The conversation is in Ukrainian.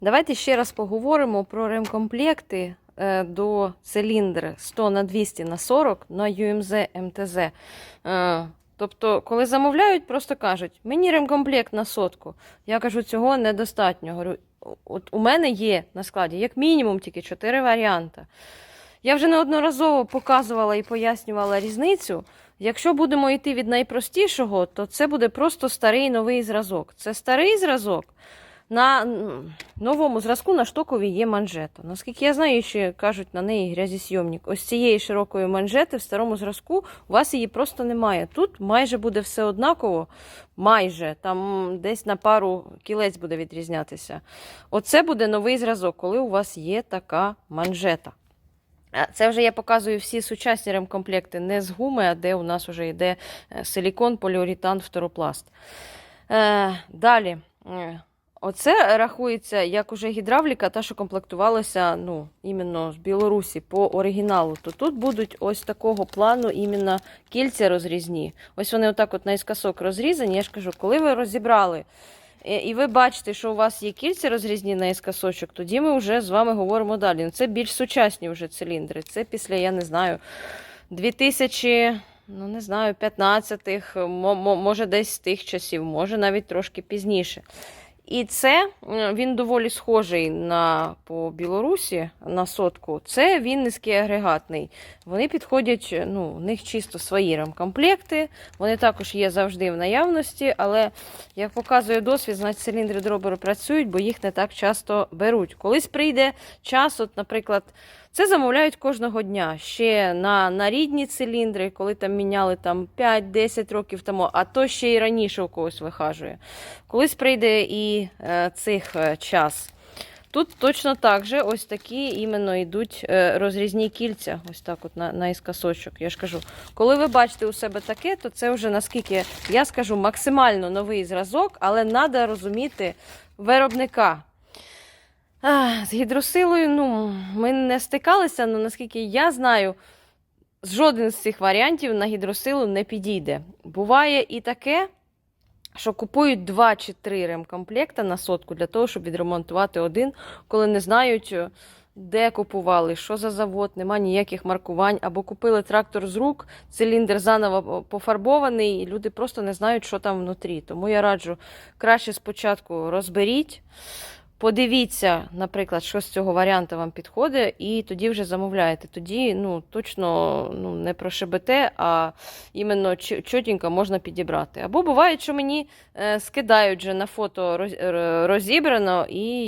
Давайте ще раз поговоримо про ремкомплекти е, до циліндри 100 на 200 на 40 на UMZ МТЗ. Е, Тобто, коли замовляють, просто кажуть, мені ремкомплект на сотку. Я кажу, цього недостатньо. Говорю, от у мене є на складі як мінімум тільки 4 варіанти. Я вже неодноразово показувала і пояснювала різницю. Якщо будемо йти від найпростішого, то це буде просто старий новий зразок. Це старий зразок. На новому зразку на штокові є манжета. Наскільки я знаю, ще кажуть на неї грязісйомник. Ось цієї широкої манжети в старому зразку у вас її просто немає. Тут майже буде все однаково, майже там десь на пару кілець буде відрізнятися. Оце буде новий зразок, коли у вас є така манжета. Це вже я показую всі сучасні ремкомплекти не з гуми, а де у нас вже йде е, силікон, поліуретан, фторопласт. Е, далі. Оце рахується як уже гідравліка, та, що комплектувалася ну, іменно з Білорусі по оригіналу. То тут будуть ось такого плану іменно кільця розрізні. Ось вони отак от наискосок розрізані. Я ж кажу, коли ви розібрали і ви бачите, що у вас є кільця розрізні наискосочок, тоді ми вже з вами говоримо далі. Ну, Це більш сучасні вже циліндри. Це після, я не знаю, 2000, ну не знаю, 15-х, мо- мо- може десь з тих часів, може навіть трошки пізніше. І це е, він доволі схожий на по Білорусі на сотку. Це вінницький агрегатний. Вони підходять, е, ну, у них чисто свої ремкомплекти. Вони також є завжди в наявності, але як показує досвід, значить циліндри дробери працюють, бо їх не так часто беруть. Колись прийде час, от, наприклад, це замовляють кожного дня ще на, на рідні циліндри, коли там міняли там 5-10 років тому, а то ще й раніше у когось вихажує. Колись прийде і е, цих е, час. Тут точно так же ось такі іменно йдуть е, розрізні кільця, ось так от на, наискосочок. Я ж кажу, коли ви бачите у себе таке, то це вже наскільки я скажу максимально новий зразок, але треба розуміти виробника. А, з гідросилою, ну, ми не стикалися, але наскільки я знаю, жоден з цих варіантів на гідросилу не підійде. Буває і таке, що купують два чи три ремкомплекта на сотку для того, щоб відремонтувати один, коли не знають, е, де купували, що за завод, нема ніяких маркувань, або купили трактор з рук, циліндр заново пофарбований, і люди просто не знають, що там внутрі. Тому я раджу краще спочатку розберіть. Подивіться, наприклад, що з цього варіанту вам підходить, і тоді вже замовляєте. Тоді ну, точно ну, не прошибете, а іменно чотенько можна підібрати. Або буває, що мені е, скидають вже на фото роз- розібрано, і